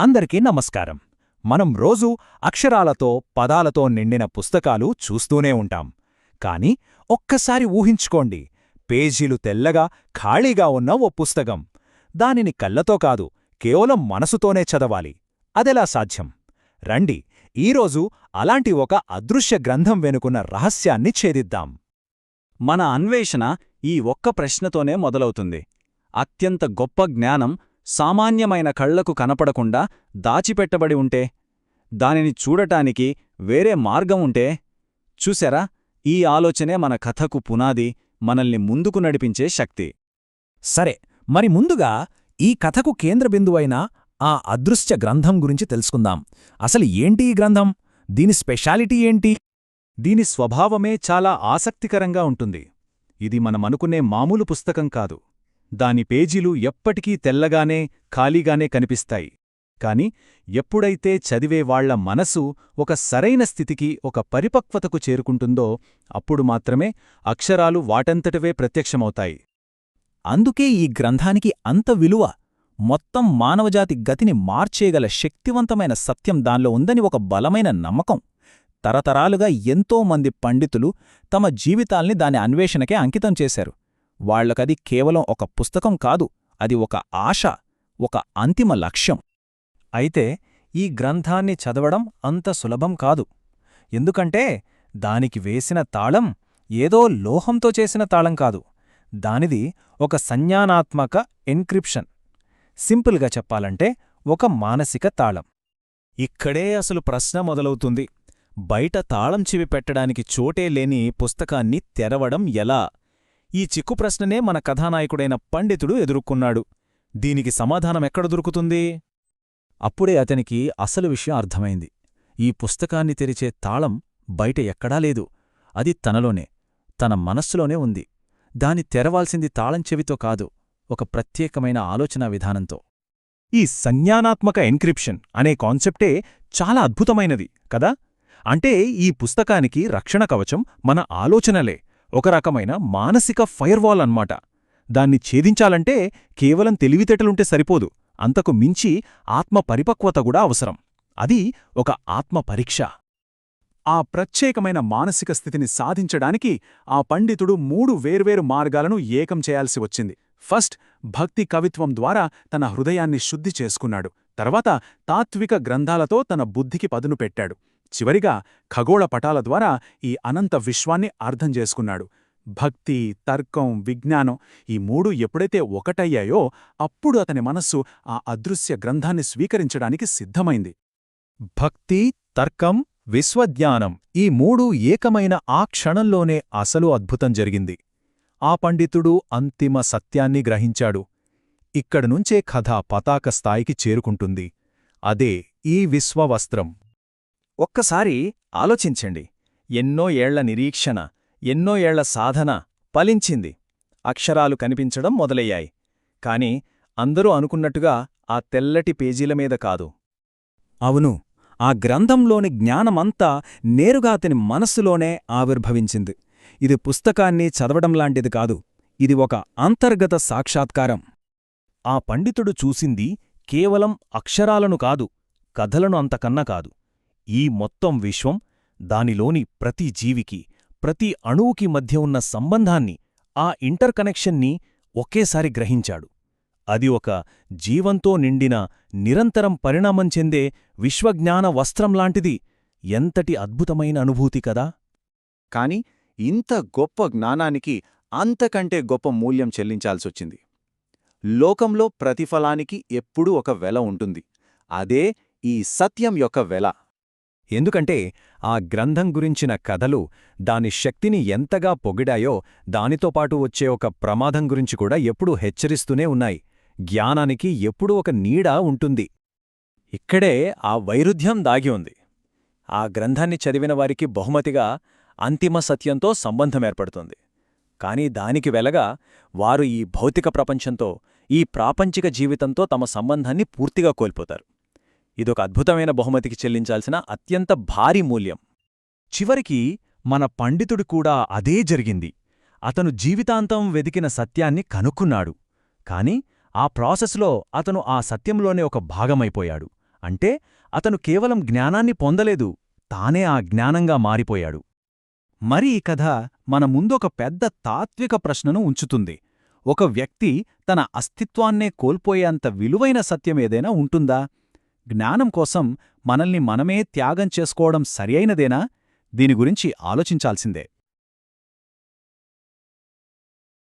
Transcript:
అందరికీ నమస్కారం. మనం రోజూ అక్షరాలతో పదాలతో నిండిన పుస్తకాలు చూస్తూనే ఉంటాం. కాని ఒక్కసారి ఊహించుకోండి పేజీలు తెల్లగా ఖాళీగా ఉన్న ఓ పుస్తకం. దానిని కళ్ళతో కాదు కేవలం మనసుతోనే చదవాలి. అదెలా సాధ్యం? రండి ఈరోజు అలాంటి ఒక అదృశ్య గ్రంథం వెనుకున్న రహస్యాన్ని ఛేదిద్దాం. మన అన్వేషణ ఈ ఒక్క ప్రశ్నతోనే మొదలవుతుంది. అత్యంత గొప్ప జ్ఞానం సామాన్యమైన కళ్ళకు కనపడకుండా దాచిపెట్టబడి ఉంటే? దానిని చూడటానికి వేరే మార్గం ఉంటే? చూశారా? ఈ ఆలోచనే మన కథకు పునాది మనల్ని ముందుకు నడిపించే శక్తి. సరే మరి ముందుగా ఈ కథకు కేంద్రబిందువైన ఆ అదృశ్య గ్రంథం గురించి తెలుసుకుందాం. అసలు ఏంటి ఈ గ్రంథం? దీని స్పెషాలిటీ ఏంటి? దీని స్వభావమే చాలా ఆసక్తికరంగా ఉంటుంది. ఇది మనమనుకునే మామూలు పుస్తకం కాదు. దాని పేజీలు ఎప్పటికీ తెల్లగానే ఖాళీగానే కనిపిస్తాయి. కాని ఎప్పుడైతే చదివేవాళ్ళ మనసు ఒక సరైన స్థితికి ఒక పరిపక్వతకు చేరుకుంటుందో అప్పుడు మాత్రమే అక్షరాలు వాటంతటవే ప్రత్యక్షమవుతాయి. అందుకే ఈ గ్రంథానికి అంత విలువ మొత్తం మానవజాతి గతిని మార్చేయగల శక్తివంతమైన సత్యం దానిలో ఉందని ఒక బలమైన నమ్మకం. తరతరాలుగా ఎంతో మంది పండితులు తమ జీవితాల్ని దాని అన్వేషణకే అంకితం చేశారు. వాళ్ళకది కేవలం ఒక పుస్తకం కాదు అది ఒక ఆశ ఒక అంతిమ లక్ష్యం. అయితే ఈ గ్రంథాన్ని చదవడం అంత సులభం కాదు. ఎందుకంటే దానికి వేసిన తాళం ఏదో లోహంతో చేసిన తాళం కాదు. దానిది ఒక సంజ్ఞానాత్మక ఎన్క్రిప్షన్. సింపుల్గా చెప్పాలంటే ఒక మానసిక తాళం. ఇక్కడే అసలు ప్రశ్న మొదలవుతుంది. బయట తాళం చివి పెట్టడానికి చోటే లేని పుస్తకాన్ని తెరవడం ఎలా? ఈ చిక్కు ప్రశ్ననే మన కథానాయకుడైన పండితుడు ఎదుర్కొన్నాడు. దీనికి సమాధానమెక్కడ దొరుకుతుంది? అప్పుడే అతనికి అసలు విషయం అర్థమైంది. ఈ పుస్తకాన్ని తెరిచే తాళం బయట ఎక్కడా లేదు. అది తనలోనే తన మనస్సులోనే ఉంది. దాని తెరవాల్సింది తాళం చెవితో కాదు ఒక ప్రత్యేకమైన ఆలోచనా విధానంతో. ఈ సంజ్ఞానాత్మక ఎన్క్రిప్షన్ అనే కాన్సెప్టే చాలా అద్భుతమైనది కదా? అంటే ఈ పుస్తకానికి రక్షణ కవచం మన ఆలోచనలే. ఒక రకమైన మానసిక ఫైర్వాల్ అన్మాట దాన్ని ఛేదించాలంటే కేవలం తెలివితేటలుంటే సరిపోదు. అంతకు మించి ఆత్మ పరిపక్వత కూడా అవసరం. అది ఒక ఆత్మ పరీక్ష. ఆ ప్రత్యేకమైన మానసిక స్థితిని సాధించడానికి ఆ పండితుడు మూడు వేర్వేరు మార్గాలను ఏకం చేయాల్సి వచ్చింది. ఫస్ట్ భక్తి కవిత్వం ద్వారా తన హృదయాన్ని శుద్ధి చేసుకున్నాడు. తర్వాత తాత్విక గ్రంథాలతో తన బుద్ధికి పదును పెట్టాడు. చివరిగా ఖగోళ పటాల ద్వారా ఈ అనంత విశ్వాన్ని అర్థం చేసుకున్నాడు. భక్తి తర్కం విజ్ఞానం ఈ మూడు ఎప్పుడైతే ఒకటయ్యాయో అప్పుడు అతని మనస్సు ఆ అదృశ్య గ్రంథాన్ని స్వీకరించడానికి సిద్ధమైంది. భక్తి తర్కం విశ్వజ్ఞానం ఈ మూడు ఏకమైన ఆ క్షణంలోనే అసలు అద్భుతం జరిగింది. ఆ పండితుడు అంతిమ సత్యాన్ని గ్రహించాడు. ఇక్కడనుంచే కథ పతాక స్థాయికి చేరుకుంటుంది. అదే ఈ విశ్వవస్త్రం. ఒక్కసారి ఆలోచించండి. ఎన్నో ఏళ్ళ నిరీక్షణ ఎన్నో ఏళ్ళ సాధన ఫలించింది. అక్షరాలు కనిపించడం మొదలయ్యాయి. కాని అందరూ అనుకున్నట్టుగా ఆ తెల్లటి పేజీల మీద కాదు. అవును ఆ గ్రంథంలోని జ్ఞానమంతా నేరుగా అతని మనస్సులోనే ఆవిర్భవించింది. ఇది పుస్తకాన్ని చదవడంలాంటిది కాదు. ఇది ఒక అంతర్గత సాక్షాత్కారం. ఆ పండితుడు చూసింది కేవలం అక్షరాలను కాదు కథలను అంతకన్నా కాదు. ఈ మొత్తం విశ్వం దానిలోని ప్రతి జీవికి ప్రతి అణువుకి మధ్య ఉన్న సంబంధాన్ని ఆ ఇంటర్ కనెక్షన్ని ఒకేసారి గ్రహించాడు. అది ఒక జీవంతో నిండిన నిరంతరం పరిణామం చెందే విశ్వజ్ఞాన వస్త్రంలాంటిది ఎంతటి అద్భుతమైన అనుభూతి కదా! కాని ఇంత గొప్ప జ్ఞానానికి అంతకంటే గొప్ప మూల్యం చెల్లించాల్సొచ్చింది. లోకంలో ప్రతిఫలానికి ఎప్పుడూ ఒక వెల ఉంటుంది. అదే ఈ సత్యం యొక్క వెల. ఎందుకంటే ఆ గ్రంథం గురించిన కథలు దాని శక్తిని ఎంతగా పొగిడాయో దానితో పాటు వచ్చే ఒక ప్రమాదం గురించి కూడా ఎప్పుడూ హెచ్చరిస్తూనే ఉన్నాయి. జ్ఞానానికి ఎప్పుడూ ఒక నీడ ఉంటుంది. ఇక్కడే ఆ వైరుధ్యం దాగి ఉంది. ఆ గ్రంథాన్ని చదివిన వారికి బహుమతిగా అంతిమ సత్యంతో సంబంధమేర్పడుతుంది కాని దానికి వెలగా వారు ఈ భౌతిక ప్రపంచంతో ఈ ప్రాపంచిక జీవితంతో తమ సంబంధాన్ని పూర్తిగా కోల్పోతారు. ఇదొక అద్భుతమైన బహుమతికి చెల్లించాల్సిన అత్యంత భారీ మూల్యం. చివరికి మన పండితుడు కూడా అదే జరిగింది. అతను జీవితాంతం వెదికిన సత్యాన్ని కనుక్కున్నాడు. కాని ఆ ప్రాసెస్లో అతను ఆ సత్యంలోనే ఒక భాగమైపోయాడు. అంటే అతను కేవలం జ్ఞానాన్ని పొందలేదు తానే ఆ జ్ఞానంగా మారిపోయాడు. మరి ఈ కథ మన ముందొక పెద్ద తాత్విక ప్రశ్నను ఉంచుతుంది. ఒక వ్యక్తి తన అస్తిత్వాన్నే కోల్పోయేంత విలువైన సత్యమేదైనా ఉంటుందా? జ్ఞానం కోసం మనల్ని మనమే త్యాగం చేసుకోవడం సరియైనదేనా? దీని గురించి ఆలోచించాల్సిందే.